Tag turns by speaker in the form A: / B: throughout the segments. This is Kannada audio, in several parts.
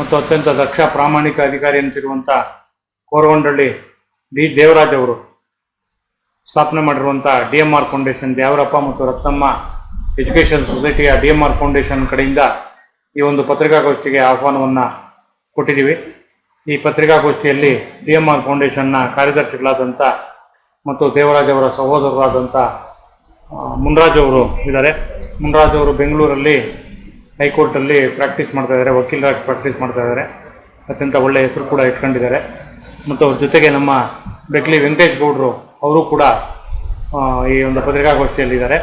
A: ಮತ್ತು ಅತ್ಯಂತ ದಕ್ಷ ಪ್ರಾಮಾಣಿಕ ಅಧಿಕಾರಿ ಎನಿಸಿರುವಂಥ ಕೋರಗೊಂಡಳ್ಳಿ ಡಿ. ದೇವರಾಜ್ ಅವರು ಸ್ಥಾಪನೆ ಮಾಡಿರುವಂಥ D M R foundation, Devarappa ಮತ್ತು ರತ್ನಮ್ಮ ಎಜುಕೇಷನ್ ಸೊಸೈಟಿಯ ಡಿ ಎಂ ಆರ್ ಫೌಂಡೇಶನ್ ಕಡೆಯಿಂದ ಈ ಒಂದು ಪತ್ರಿಕಾಗೋಷ್ಠಿಗೆ ಆಹ್ವಾನವನ್ನು ಕೊಟ್ಟಿದ್ದೀವಿ. ಈ ಪತ್ರಿಕಾಗೋಷ್ಠಿಯಲ್ಲಿ ಡಿ ಎಂ ಆರ್ ಫೌಂಡೇಶನ್ನ ಕಾರ್ಯದರ್ಶಿಗಳಾದಂಥ ಮತ್ತು ದೇವರಾಜ್ ಅವರ ಸಹೋದರರಾದಂಥ ಮುನ್ರಾಜ್ ಅವರು ಇದ್ದಾರೆ. ಮುನ್ರಾಜ್ ಅವರು ಬೆಂಗಳೂರಲ್ಲಿ ಹೈಕೋರ್ಟಲ್ಲಿ ಪ್ರಾಕ್ಟೀಸ್ ಮಾಡ್ತಾ ಇದ್ದಾರೆ, ವಕೀಲರಾಗಿ ಪ್ರಾಕ್ಟೀಸ್ ಮಾಡ್ತಾ ಇದ್ದಾರೆ. ಅತ್ಯಂತ ಒಳ್ಳೆಯ ಹೆಸರು ಕೂಡ ಇಟ್ಕೊಂಡಿದ್ದಾರೆ. ಮತ್ತು ಅವ್ರ ಜೊತೆಗೆ ನಮ್ಮ ಬೆಕ್ಲಿ ವೆಂಕಟೇಶ್ ಗೌಡರು ಅವರು ಕೂಡ ಈ ಒಂದು ಪತ್ರಿಕಾಗೋಷ್ಠಿಯಲ್ಲಿದ್ದಾರೆ.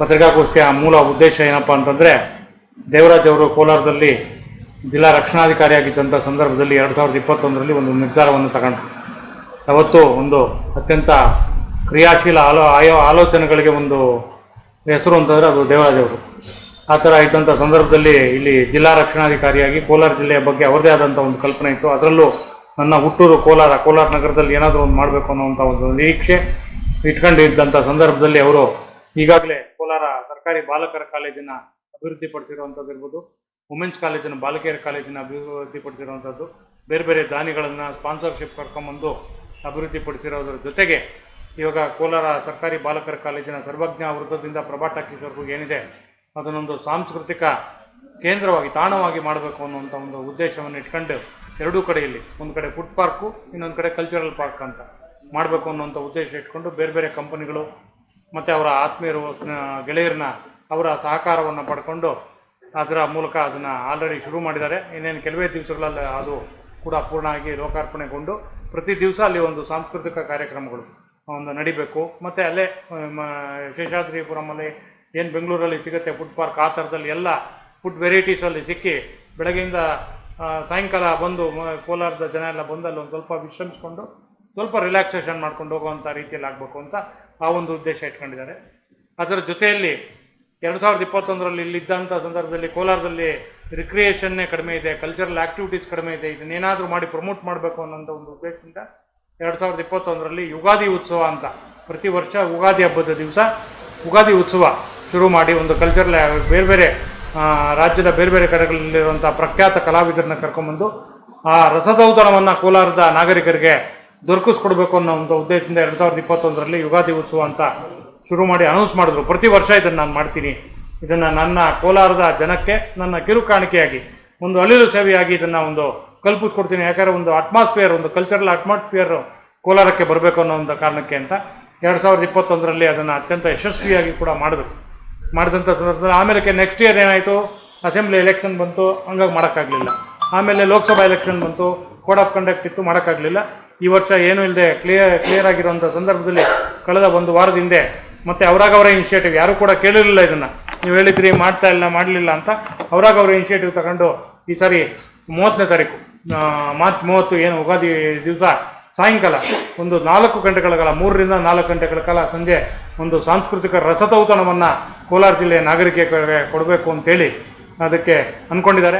A: ಪತ್ರಿಕಾಗೋಷ್ಠಿಯ ಮೂಲ ಉದ್ದೇಶ ಏನಪ್ಪ ಅಂತಂದರೆ, ದೇವರಾಜ್ ಅವರು ಕೋಲಾರದಲ್ಲಿ ಜಿಲ್ಲಾ ರಕ್ಷಣಾಧಿಕಾರಿಯಾಗಿದ್ದಂಥ ಸಂದರ್ಭದಲ್ಲಿ ಎರಡು ಸಾವಿರದ ಇಪ್ಪತ್ತೊಂದರಲ್ಲಿ ಒಂದು ನಿರ್ಧಾರವನ್ನು ತಗೊಂಡ್ರು. ಅವತ್ತು ಒಂದು ಅತ್ಯಂತ ಕ್ರಿಯಾಶೀಲ ಆಲೋ, ಆಯೋ, ಆಲೋಚನೆಗಳಿಗೆ ಒಂದು ಹೆಸರು ಅಂತಂದರೆ ಅದು ದೇವರಾಜ್ ಅವರು. ಆ ಥರ ಇದ್ದಂಥ ಸಂದರ್ಭದಲ್ಲಿ ಇಲ್ಲಿ ಜಿಲ್ಲಾ ರಕ್ಷಣಾಧಿಕಾರಿಯಾಗಿ ಕೋಲಾರ ಜಿಲ್ಲೆಯ ಬಗ್ಗೆ ಅವರದೇ ಆದಂಥ ಒಂದು ಕಲ್ಪನೆ ಇತ್ತು. ಅದರಲ್ಲೂ ನನ್ನ ಹುಟ್ಟೂರು ಕೋಲಾರ ಕೋಲಾರ ನಗರದಲ್ಲಿ ಏನಾದರೂ ಒಂದು ಮಾಡಬೇಕು ಅನ್ನೋವಂಥ ಒಂದು ನಿರೀಕ್ಷೆ ಇಟ್ಕೊಂಡಿದ್ದಂಥ ಸಂದರ್ಭದಲ್ಲಿ ಅವರು ಈಗಾಗಲೇ ಕೋಲಾರ ಸರ್ಕಾರಿ ಬಾಲಕರ ಕಾಲೇಜಿನ ಅಭಿವೃದ್ಧಿಪಡಿಸಿರುವಂಥದ್ದು ಇರ್ಬೋದು ವುಮೆನ್ಸ್ ಕಾಲೇಜಿನ ಬಾಲಕಿಯರ ಕಾಲೇಜಿನ ಅಭಿವೃದ್ಧಿಪಡಿಸಿರುವಂಥದ್ದು ಬೇರೆ ಬೇರೆ ದಾನಿಗಳನ್ನು ಸ್ಪಾನ್ಸರ್ಶಿಪ್ ಕರ್ಕೊಂಬಂದು ಅಭಿವೃದ್ಧಿಪಡಿಸಿರೋದ್ರ ಜೊತೆಗೆ ಇವಾಗ ಕೋಲಾರ ಸರ್ಕಾರಿ ಬಾಲಕರ ಕಾಲೇಜಿನ ಸರ್ವಜ್ಞ ವೃತ್ತದಿಂದ ಪ್ರಭಾ ಟಾಕೀಸ್ವರೆಗೂ ಏನಿದೆ ಅದನ್ನೊಂದು ಸಾಂಸ್ಕೃತಿಕ ಕೇಂದ್ರವಾಗಿ, ತಾಣವಾಗಿ ಮಾಡಬೇಕು ಅನ್ನುವಂಥ ಒಂದು ಉದ್ದೇಶವನ್ನು ಇಟ್ಕೊಂಡು ಎರಡೂ ಕಡೆಯಲ್ಲಿ, ಒಂದು ಕಡೆ ಫುಡ್ ಪಾರ್ಕು ಇನ್ನೊಂದು ಕಡೆ ಕಲ್ಚರಲ್ ಪಾರ್ಕ್ ಅಂತ ಮಾಡಬೇಕು ಅನ್ನುವಂಥ ಉದ್ದೇಶ ಇಟ್ಕೊಂಡು ಬೇರೆ ಬೇರೆ ಕಂಪನಿಗಳು ಮತ್ತು ಅವರ ಆತ್ಮೀಯರು ಗೆಳೆಯರನ್ನ ಅವರ ಸಹಕಾರವನ್ನು ಪಡ್ಕೊಂಡು ಅದರ ಮೂಲಕ ಅದನ್ನು ಆಲ್ರೆಡಿ ಶುರು ಮಾಡಿದ್ದಾರೆ. ಇನ್ನೇನು ಕೆಲವೇ ದಿವಸಗಳಲ್ಲಿ ಅದು ಕೂಡ ಪೂರ್ಣ ಆಗಿ ಲೋಕಾರ್ಪಣೆಗೊಂಡು ಪ್ರತಿ ದಿವಸ ಅಲ್ಲಿ ಒಂದು ಸಾಂಸ್ಕೃತಿಕ ಕಾರ್ಯಕ್ರಮಗಳು ಒಂದು ನಡಿಬೇಕು. ಮತ್ತು ಅಲ್ಲೇ ಶೇಷಾದ್ರಿಪುರಮಲ್ಲಿ ಏನು ಬೆಂಗಳೂರಲ್ಲಿ ಸಿಗುತ್ತೆ ಫುಡ್ ಪಾರ್ಕ್ ಆ ಥರದಲ್ಲಿ ಎಲ್ಲ ಫುಡ್ ವೆರೈಟೀಸಲ್ಲಿ ಸಿಕ್ಕಿ ಬೆಳಗ್ಗೆಯಿಂದ ಸಾಯಂಕಾಲ ಬಂದು ಕೋಲಾರದ ಜನ ಎಲ್ಲ ಬಂದಲ್ಲಿ ಒಂದು ಸ್ವಲ್ಪ ವಿಶ್ರಮಿಸ್ಕೊಂಡು ಸ್ವಲ್ಪ ರಿಲ್ಯಾಕ್ಸೇಷನ್ ಮಾಡ್ಕೊಂಡು ಹೋಗುವಂಥ ರೀತಿಯಲ್ಲಿ ಆಗಬೇಕು ಅಂತ ಆ ಒಂದು ಉದ್ದೇಶ ಇಟ್ಕೊಂಡಿದ್ದಾರೆ. ಅದರ ಜೊತೆಯಲ್ಲಿ ಎರಡು ಸಾವಿರದ ಇಪ್ಪತ್ತೊಂದರಲ್ಲಿ ಇಲ್ಲಿದ್ದಂಥ ಸಂದರ್ಭದಲ್ಲಿ ಕೋಲಾರದಲ್ಲಿ ರಿಕ್ರಿಯೇಷನ್ನೇ ಕಡಿಮೆ ಇದೆ ಕಲ್ಚರಲ್ ಆ್ಯಕ್ಟಿವಿಟೀಸ್ ಕಡಿಮೆ ಇದೆ ಇದನ್ನೇನಾದರೂ ಮಾಡಿ ಪ್ರಮೋಟ್ ಮಾಡಬೇಕು ಅನ್ನೋಂಥ ಒಂದು ಉದ್ದೇಶದಿಂದ ಎರಡು ಸಾವಿರದ ಇಪ್ಪತ್ತೊಂದರಲ್ಲಿ ಯುಗಾದಿ ಉತ್ಸವ ಅಂತ ಪ್ರತಿ ವರ್ಷ ಯುಗಾದಿ ಹಬ್ಬದ ದಿವಸ ಯುಗಾದಿ ಉತ್ಸವ ಶುರು ಮಾಡಿ ಒಂದು ಕಲ್ಚರಲ್ ಬೇರೆ ಬೇರೆ ರಾಜ್ಯದ ಬೇರೆ ಬೇರೆ ಕಡೆಗಳಲ್ಲಿರುವಂಥ ಪ್ರಖ್ಯಾತ ಕಲಾವಿದರನ್ನ ಕರ್ಕೊಂಬಂದು ಆ ರಸದೌತಣವನ್ನು ಕೋಲಾರದ ನಾಗರಿಕರಿಗೆ ದೊರಕಿಸ್ಕೊಡ್ಬೇಕು ಅನ್ನೋ ಒಂದು ಉದ್ದೇಶದಿಂದ ಎರಡು ಸಾವಿರದ ಇಪ್ಪತ್ತೊಂದರಲ್ಲಿ ಯುಗಾದಿ ಉತ್ಸವ ಅಂತ ಶುರು ಮಾಡಿ ಅನೌನ್ಸ್ ಮಾಡಿದ್ರು. ಪ್ರತಿ ವರ್ಷ ಇದನ್ನು ನಾನು ಮಾಡ್ತೀನಿ. ಇದನ್ನು ನನ್ನ ಕೋಲಾರದ ಜನಕ್ಕೆ, ನನ್ನ ಕಿರು ಕಾಣಿಕೆಯಾಗಿ, ಒಂದು ಅಳಿಲು ಸೇವೆಯಾಗಿ ಇದನ್ನು ಒಂದು ಕಲ್ಪಿಸ್ಕೊಡ್ತೀನಿ. ಯಾಕಂದರೆ ಒಂದು ಅಟ್ಮಾಸ್ಫಿಯರ್ ಒಂದು ಕಲ್ಚರಲ್ ಅಟ್ಮಾಸ್ಫಿಯರ್ ಕೋಲಾರಕ್ಕೆ ಬರಬೇಕು ಅನ್ನೋ ಒಂದು ಕಾರಣಕ್ಕೆ ಅಂತ ಎರಡು ಸಾವಿರದ ಇಪ್ಪತ್ತೊಂದರಲ್ಲಿ ಅದನ್ನು ಅತ್ಯಂತ ಯಶಸ್ವಿಯಾಗಿ ಕೂಡ ಮಾಡಿದ್ರು ಮಾಡಿದಂಥ ಸಂದರ್ಭದಲ್ಲಿ ಆಮೇಲೆ ನೆಕ್ಸ್ಟ್ ಇಯರ್ ಏನಾಯಿತು? ಅಸೆಂಬ್ಲಿ ಎಲೆಕ್ಷನ್ ಬಂತು, ಹಂಗಾಗಿ ಮಾಡೋಕ್ಕಾಗಲಿಲ್ಲ. ಆಮೇಲೆ ಲೋಕಸಭಾ ಎಲೆಕ್ಷನ್ ಬಂತು ಕೋಡ್ ಆಫ್ ಕಂಡಕ್ಟ್ ಇತ್ತು, ಮಾಡೋಕ್ಕಾಗಲಿಲ್ಲ. ಈ ವರ್ಷ ಏನೂ ಇಲ್ಲದೆ ಕ್ಲಿಯರ್ ಕ್ಲಿಯರ್ ಆಗಿರುವಂಥ ಸಂದರ್ಭದಲ್ಲಿ ಕಳೆದ ಒಂದು ವಾರದ ಹಿಂದೆ ಮತ್ತು ಅವರಾಗ ಅವರ ಇನಿಷಿಯೇಟಿವ್ ಯಾರೂ ಕೂಡ ಕೇಳಿರಲಿಲ್ಲ ಇದನ್ನು. ನೀವು ಹೇಳಿದ್ರಿ, ಮಾಡ್ತಾ ಇಲ್ಲ ಮಾಡಲಿಲ್ಲ ಅಂತ ಅವರಾಗ ಅವರ ಇನಿಷಿಯೇಟಿವ್ ತಗೊಂಡು ಈ ಸಾರಿ ಮೂವತ್ತನೇ ತಾರೀಕು ಮಾರ್ಚ್ ಮೂವತ್ತು ಏನು ಉಗಾದಿ ದಿವಸ ಸಾಯಂಕಾಲ, ಒಂದು ನಾಲ್ಕು ಗಂಟೆಗಳ ಕಾಲ, ಮೂರರಿಂದ ನಾಲ್ಕು ಗಂಟೆಗಳ ಕಾಲ ಸಂಜೆ ಒಂದು ಸಾಂಸ್ಕೃತಿಕ ರಸತೌತಣವನ್ನು ಕೋಲಾರ ಜಿಲ್ಲೆಯ ನಾಗರಿಕರಿಗೆ ಕೊಡಬೇಕು ಅಂತೇಳಿ ಅದಕ್ಕೆ ಅಂದ್ಕೊಂಡಿದ್ದಾರೆ.